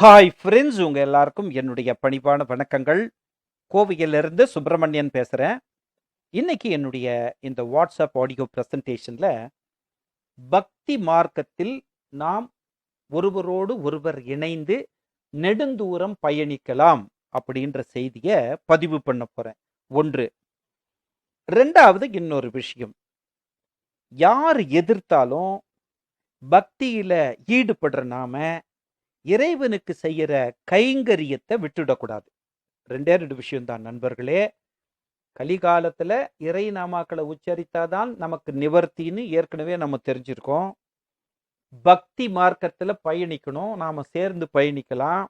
Hi friends உங்க எல்லாருக்கும் என்னுடைய பணிவான வணக்கங்கள். கோவையிலிருந்து சுப்பிரமணியன் பேசுறேன். இன்னைக்கு என்னுடைய இந்த வாட்ஸ்அப் ஆடியோ பிரசன்டேஷன்ல பக்தி மார்க்கத்தில் நாம் ஒருவரோடு ஒருவர் இணைந்து நெடுந்தூரம் பயணிக்கலாம் அப்படின்ற செய்தியை பதிவு பண்ண போறேன். ஒன்று. ரெண்டாவது இன்னொரு விஷயம். யார் எதிர்த்தாலும் பக்தியில ஈடுபடுற நாம இறைவனுக்கு செய்யற கைங்கரியத்தை விட்டுடக்கூடாது. ரெண்டே ரெண்டு விஷயம்தான் நண்பர்களே. கலிகாலத்துல இறை நாமாக்களை உச்சரித்தாதான் நமக்கு நிவர்த்தின்னு ஏற்கனவே நம்ம தெரிஞ்சிருக்கோம். பக்தி மார்க்கத்துல பயணிக்கணும் நாம சேர்ந்து பயணிக்கலாம்.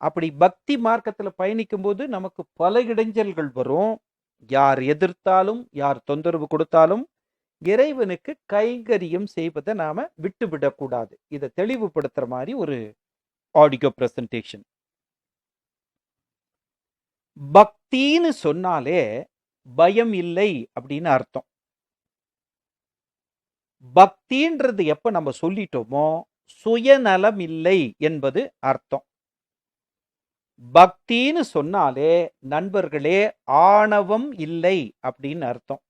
அப்படி பக்தி மார்க்கத்துல பயணிக்கும்போது நமக்கு பல இடைஞ்சல்கள் வரும். யார் எதிர்த்தாலும் யார் தொந்தரவு கொடுத்தாலும் இறைவனுக்கு கைங்கரியம் செய்வதை நாம விட்டுவிடக்கூடாது. இதை தெளிவுபடுத்துற மாதிரி ஒரு ஆடியோ பிரசன்டேஷன் பக்தின்னு சொன்னாலே பயம் இல்லை அப்படின்னு அர்த்தம். பக்தின்றது எப்ப நம்ம சொல்லிட்டோமோ சுயநலம் இல்லை என்பது அர்த்தம். பக்தின்னு சொன்னாலே நண்பர்களே ஆணவம் இல்லை அப்படின்னு அர்த்தம்.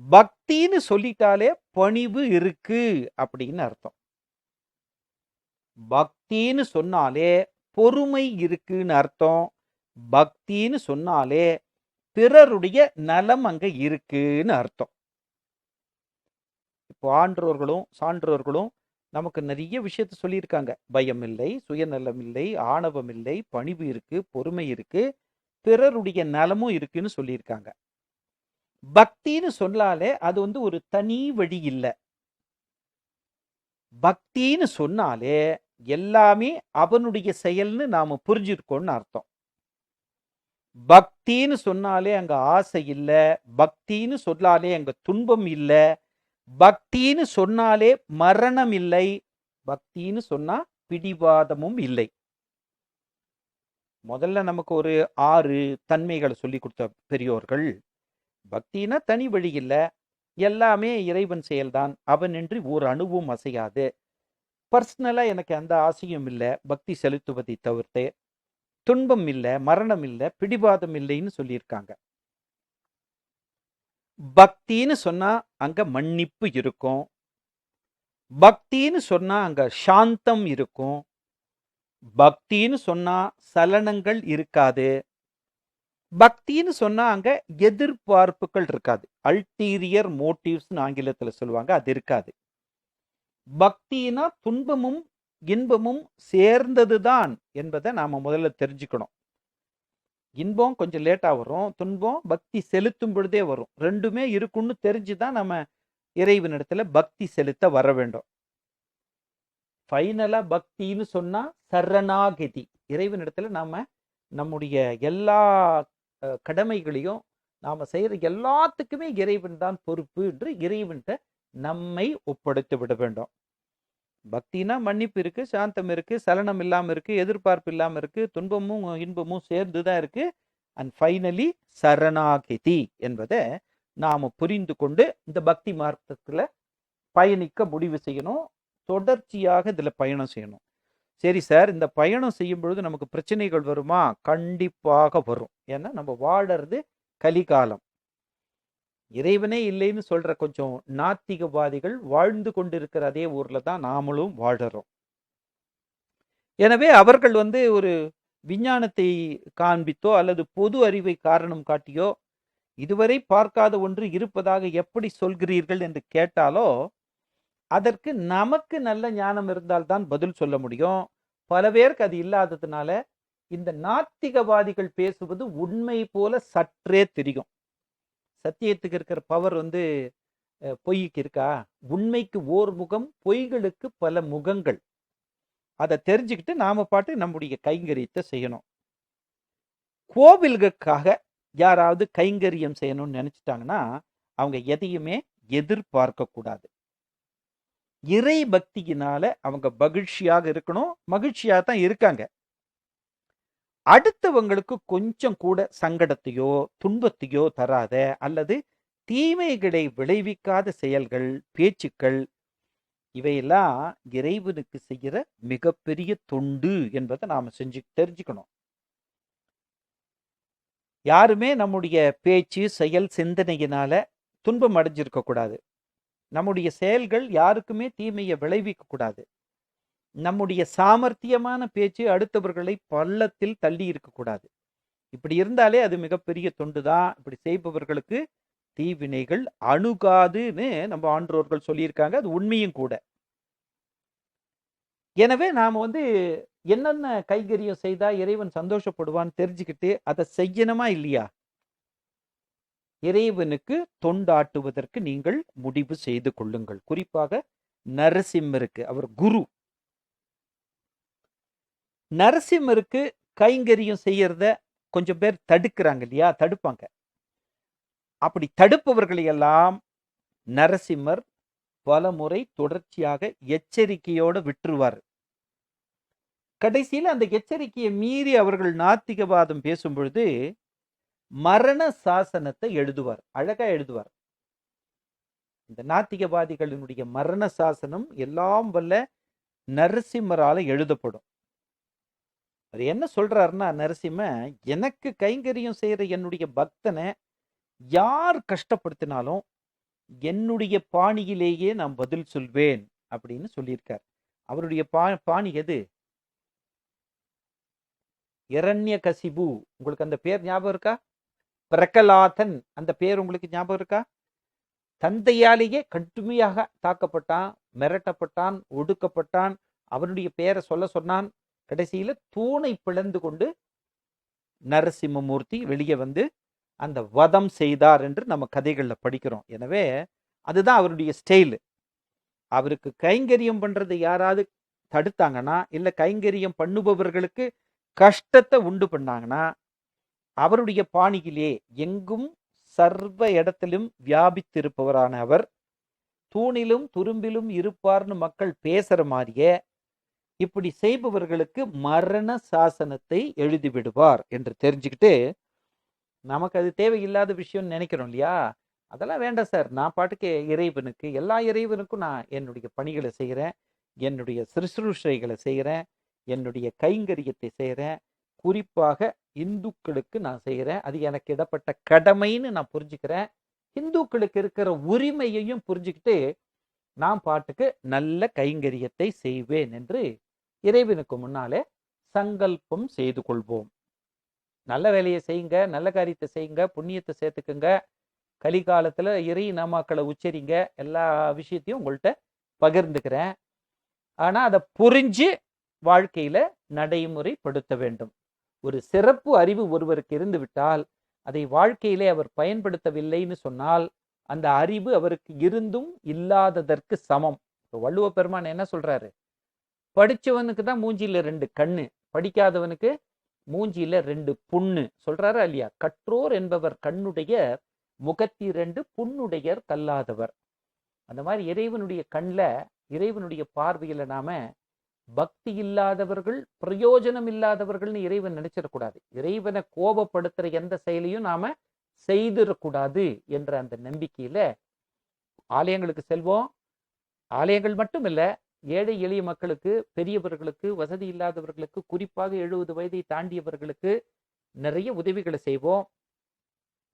பக்தின்னு சொல்லிட்டாலே பணிவு இருக்கு அப்படின்னு அர்த்தம். பக்தின்னு சொன்னாலே பொறுமை இருக்குன்னு அர்த்தம். பக்தின்னு சொன்னாலே பிறருடைய நலம் அங்க இருக்குன்னு அர்த்தம். இப்போ ஆன்றோர்களும் சான்றோர்களும் நமக்கு நிறைய விஷயத்த சொல்லியிருக்காங்க. பயம் இல்லை சுயநலம் இல்லை ஆணவம் இல்லை பணிவு இருக்கு பொறுமை இருக்கு பிறருடைய நலமும் இருக்குன்னு சொல்லியிருக்காங்க. பக்தின்னு சொன்னாலே அது வந்து ஒரு தனி வழி இல்லை. பக்தின்னு சொன்னாலே எல்லாமே அவனுடைய செயல்னு நாம புரிஞ்சிருக்கோம்னு அர்த்தம். பக்தின்னு சொன்னாலே அங்க ஆசை இல்லை பக்தின்னு சொன்னாலே அங்க துன்பம் இல்லை பக்தின்னு சொன்னாலே மரணம் இல்லை பக்தின்னு சொன்னா பிடிவாதமும் இல்லை. முதல்ல நமக்கு ஒரு ஆறு தன்மைகளை சொல்லி கொடுத்த பெரியோர்கள் பக்தினா தனி வழி இல்லை. எல்லாமே இறைவன் செயல்தான். அவனின்றி ஒரு அணுவும் அசையாது. பர்சனலா எனக்கு அந்த ஆசையும் இல்லை. பக்தி செலுத்துவதை தவிர்த்து துன்பம் இல்லை மரணம் இல்லை பிடிவாதம் இல்லைன்னு சொல்லியிருக்காங்க. பக்தின்னு சொன்னா அங்க மன்னிப்பு இருக்கும். பக்தின்னு சொன்னா அங்க சாந்தம் இருக்கும். பக்தின்னு சொன்னா சலனங்கள் இருக்காது. பக்தின்னு சொன்னா அங்க எதிர்பார்ப்புகள் இருக்காது. அல்டீரியர் மோட்டிவ்ஸ்னு ஆங்கிலத்துல சொல்லுவாங்க அது இருக்காது. பக்தினா துன்பமும் இன்பமும் சேர்ந்ததுதான் என்பதை நாம முதல்ல தெரிஞ்சுக்கணும். இன்பம் கொஞ்சம் லேட்டா வரும் துன்பம் பக்தி செலுத்தும் பொழுதே வரும். ரெண்டுமே இருக்குன்னு தெரிஞ்சுதான் நம்ம இறைவனிடத்துல பக்தி செலுத்த வர வேண்டும். ஃபைனலா பக்தின்னு சொன்னா சரணாகதி. இறைவனிடத்துல நாம நம்முடைய எல்லா கடமைகளையும் நாம் செய்கிற எல்லாத்துக்குமே இறைவன் தான் பொறுப்பு என்று இறைவன்கிட்ட நம்மை ஒப்படைத்து விட வேண்டும். பக்தினா மன்னிப்பு இருக்கு சாந்தம் இருக்கு சலனம் இல்லாம இருக்கு எதிர்பார்ப்பு இல்லாம இருக்கு துன்பமும் இன்பமும் சேர்ந்து தான் இருக்கு. அண்ட் ஃபைனலி சரணாகிதி என்பதை நாம் புரிந்து கொண்டு இந்த பக்தி மார்க்கத்தில் பயணிக்க முடிவு செய்யணும். தொடர்ச்சியாக இதில் பயணம் செய்யணும். சரி சார் இந்த பயணம் செய்யும் பொழுது நமக்கு பிரச்சனைகள் வருமா? கண்டிப்பாக வரும். ஏன்னா நம்ம வாழறது கலிகாலம். இறைவனே இல்லைன்னு சொல்ற கொஞ்சம் நாத்திகவாதிகள் வாழ்ந்து கொண்டிருக்கிற அதே ஊர்ல தான் நாமளும் வாழறோம். எனவே அவர்கள் வந்து ஒரு விஞ்ஞானத்தை காண்பித்தோ அல்லது பொது அறிவை காரணம் காட்டியோ இதுவரை பார்க்காத ஒன்று இருப்பதாக எப்படி சொல்கிறீர்கள்? என்று கேட்டாலோ அதற்கு நமக்கு நல்ல ஞானம் இருந்தால்தான் பதில் சொல்ல முடியும். பல பேருக்கு அது இல்லாததுனால இந்த நாத்திகவாதிகள் பேசுவது உண்மை போல சற்றே தெரியும். சத்தியத்துக்கு இருக்கிற பவர் வந்து பொய்க்கு இருக்கா? உண்மைக்கு ஓர் முகம் பொய்களுக்கு பல முகங்கள். அதை தெரிஞ்சுக்கிட்டு நாம பாட்டு நம்முடைய கைங்கரியத்தை செய்யணும். கோவில்களுக்காக யாராவது கைங்கரியம் செய்யணும்னு நினைச்சிட்டாங்கன்னா அவங்க எதையுமே எதிர்பார்க்க கூடாது இறை பக்தியினால அவங்க மகிழ்ச்சியாக இருக்கணும் மகிழ்ச்சியா தான் இருக்காங்க. அடுத்தவங்களுக்கு கொஞ்சம் கூட சங்கடத்தையோ துன்பத்தையோ தராத அல்லது தீமைகளை விளைவிக்காத செயல்கள் பேச்சுக்கள் இவையெல்லாம் இறைவனுக்கு செய்கிற மிகப்பெரிய தொண்டு என்பதை நாம செஞ்சு தெரிஞ்சுக்கணும். யாருமே நம்முடைய பேச்சு செயல் சிந்தனையினால துன்பம் அடைஞ்சிருக்க கூடாது நம்முடைய செயல்கள் யாருக்குமே தீமையை விளைவிக்க கூடாது. நம்முடைய சாமர்த்தியமான பேச்சு அடுத்தவர்களை பள்ளத்தில் தள்ளி இருக்கக்கூடாது இப்படி இருந்தாலே அது மிகப்பெரிய தொண்டு தான் இப்படி செய்பவர்களுக்கு தீவினைகள் அணுகாதுன்னு நம்ம ஆன்றோர்கள் சொல்லியிருக்காங்க. அது உண்மையும் கூட. எனவே நாம் வந்து என்னென்ன கைகரியம் செய்தா இறைவன் சந்தோஷப்படுவான்னு தெரிஞ்சுக்கிட்டு அதை செய்யணுமா இல்லையா? இறைவனுக்கு தொண்டாட்டுவதற்கு நீங்கள் முடிவு செய்து கொள்ளுங்கள். குறிப்பாக நரசிம்மருக்கு அவர் குரு. நரசிம்மருக்கு கைங்கரியம் செய்யறத கொஞ்சம் பேர் தடுக்கிறாங்க இல்லையா? தடுப்பாங்க. அப்படி தடுப்பவர்களை எல்லாம் நரசிம்மர் பல முறை தொடர்ச்சியாக எச்சரிக்கையோட விட்டுருவார். கடைசியில் அந்த எச்சரிக்கையை மீறி அவர்கள் நாத்திகவாதம் பேசும் பொழுது மரண சாசனத்தை எழுதுவார். அழகா எழுதுவார். இந்த நாத்திகவாதிகளினுடைய மரண சாசனம் எல்லாம் வல்ல நரசிம்மரால எழுதப்படும். அது என்ன சொல்றாருன்னா நரசிம்ம எனக்கு கைங்கரியம் செய்யற என்னுடைய பக்தனை யார் கஷ்டப்படுத்தினாலும் என்னுடைய பாணியிலேயே நான் பதில் சொல்வேன் அப்படின்னு சொல்லியிருக்கார். அவருடைய பா பாணி எது? இரண்ய கசிபு உங்களுக்கு அந்த பேர் ஞாபகம் இருக்கா? பிரகலாதன் அந்த பேர் உங்களுக்கு ஞாபகம் இருக்கா? தந்தையாலேயே கடுமையாக தாக்கப்பட்டான் மிரட்டப்பட்டான் ஒடுக்கப்பட்டான் அவனுடைய பெயரை சொல்ல சொன்னான். கடைசியில் தூணை பிளந்து கொண்டு நரசிம்மமூர்த்தி வெளியே வந்து அந்த வதம் செய்தார் என்று நம்ம கதைகளில் படிக்கிறோம். எனவே அதுதான் அவருடைய ஸ்டைலு. அவருக்கு கைங்கரியம் பண்ணுறது யாராவது தடுத்தாங்கன்னா இல்லை கைங்கரியம் பண்ணுபவர்களுக்கு கஷ்டத்தை உண்டு பண்ணாங்கன்னா அவருடைய பாணியிலே எங்கும் சர்வ இடத்திலும் வியாபித்திருப்பவரான அவர். தூணிலும் துரும்பிலும் இருப்பார்னு மக்கள் பேசுற மாதிரியே இப்படி செய்பவர்களுக்கு மரண சாசனத்தை எழுதி விடுவார் என்று தெரிஞ்சுக்கிட்டு நமக்கு அது தேவையில்லாத விஷயம்னு நினைக்கிறோம் இல்லையா? அதெல்லாம் வேண்டாம் சார். நான் பாட்டுக்கு இறைவனுக்கு எல்லா இறைவனுக்கும் நான் என்னுடைய பணிகளை செய்கிறேன் என்னுடைய சிறுசுருஷைகளை செய்கிறேன் என்னுடைய கைங்கரியத்தை செய்கிறேன் குறிப்பாக இந்துக்களுக்கு நான் செய்கிறேன். அது எனக்கு இடப்பட்ட கடமைன்னு நான் புரிஞ்சுக்கிறேன். இந்துக்களுக்கு இருக்கிற உரிமையையும் புரிஞ்சுக்கிட்டு நான் பாட்டுக்கு நல்ல கைங்கரியத்தை செய்வேன் என்று இறைவனுக்கு முன்னாலே சங்கல்பம் செய்து கொள்வோம். நல்ல வேலையை செய்யுங்க நல்ல காரியத்தை செய்யுங்க புண்ணியத்தை சேர்த்துக்குங்க கலிகாலத்தில் இறை நாமாக்களை உச்சரிங்க எல்லா விஷயத்தையும் உங்கள்கிட்ட பகிர்ந்துக்கிறேன். ஆனால் அதை புரிஞ்சு வாழ்க்கையில் நடைமுறைப்படுத்த வேண்டும். ஒரு சிறப்பு அறிவு ஒருவருக்கு இருந்துவிட்டால் அதை வாழ்க்கையிலே அவர் பயன்படுத்தவில்லைன்னு சொன்னால் அந்த அறிவு அவருக்கு இருந்தும் இல்லாததற்கு சமம். இப்ப வள்ளுவ பெருமான் என்ன சொல்றாரு? படிச்சவனுக்கு தான் மூஞ்சியில ரெண்டு கண்ணு படிக்காதவனுக்கு மூஞ்சியில ரெண்டு புண்ணு. சொல்றாரா இல்லையா? கற்றோர் என்பவர் கண்ணுடைய முகத்தி ரெண்டு புண்ணுடையர் கல்லாதவர் அந்த மாதிரி இறைவனுடைய கண்ணில் இறைவனுடைய பார்வையில நாம பக்தி இல்லாதவர்கள் பிரயோஜனம் இல்லாதவர்கள்னு இறைவன் நினைச்சிடக்கூடாது. இறைவனை கோபப்படுத்துற எந்த செயலையும் நாம செய்திடக்கூடாது என்ற அந்த நம்பிக்கையில ஆலயங்களுக்கு செல்வோம். ஆலயங்கள் மட்டும் இல்ல ஏழை எளிய மக்களுக்கு பெரியவர்களுக்கு வசதி இல்லாதவர்களுக்கு குறிப்பாக எழுபது வயதை தாண்டியவர்களுக்கு நிறைய உதவிகளை செய்வோம்.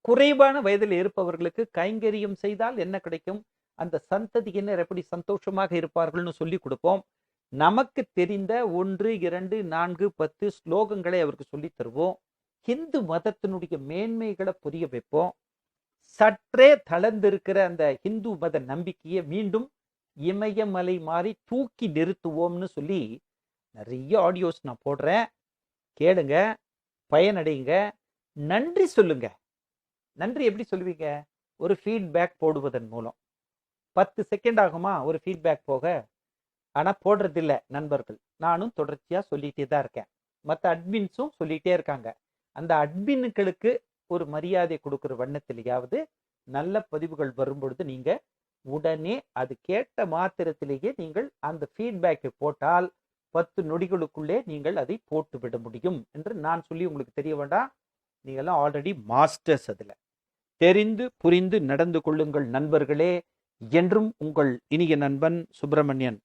குறைவான வயதில் இருப்பவர்களுக்கு கைங்கரியம் செய்தால் என்ன கிடைக்கும்? அந்த சந்ததியினர் எப்படி சந்தோஷமாக இருப்பார்கள்னு சொல்லி கொடுப்போம். நமக்கு தெரிந்த ஒன்று இரண்டு நான்கு பத்து ஸ்லோகங்களை அவருக்கு சொல்லி தருவோம். ஹிந்து மதத்தினுடைய மேன்மைகளை புரிய வைப்போம். சற்றே தளர்ந்திருக்கிற அந்த ஹிந்து மத நம்பிக்கையை மீண்டும் இமயமலை மாதிரி தூக்கி நிறுத்துவோம்னு சொல்லி நிறைய ஆடியோஸ் நான் போடுறேன். கேளுங்க பயனடைங்க நன்றி சொல்லுங்க. நன்றி எப்படி சொல்லுவீங்க ஒரு ஃபீட்பேக் போடுவதன் மூலம். பத்து செகண்ட் ஆகுமா? ஒரு ஃபீட்பேக் போக? ஆனால் போடுறதில்ல நண்பர்கள். நானும் தொடர்ச்சியாக சொல்லிகிட்டே தான் இருக்கேன். மற்ற அட்மின்ஸும் சொல்லிகிட்டே இருக்காங்க. அந்த அட்மின்களுக்கு ஒரு மரியாதை கொடுக்குற வண்ணத்திலேயாவது நல்ல பதிவுகள் வரும்பொழுது நீங்கள் உடனே அது கேட்ட மாத்திரத்திலேயே நீங்கள் அந்த ஃபீட்பேக்கை போட்டால் பத்து நொடிகளுக்குள்ளே நீங்கள் அதை போட்டு விட முடியும் என்று நான் சொல்லி உங்களுக்கு தெரிய வேண்டாம். நீங்கள்லாம் ஆல்ரெடி மாஸ்டர்ஸ் அதில். தெரிந்து புரிந்து நடந்து கொள்ளுங்கள் நண்பர்களே. என்றும் உங்கள் இனிய நண்பன் சுப்பிரமணியன்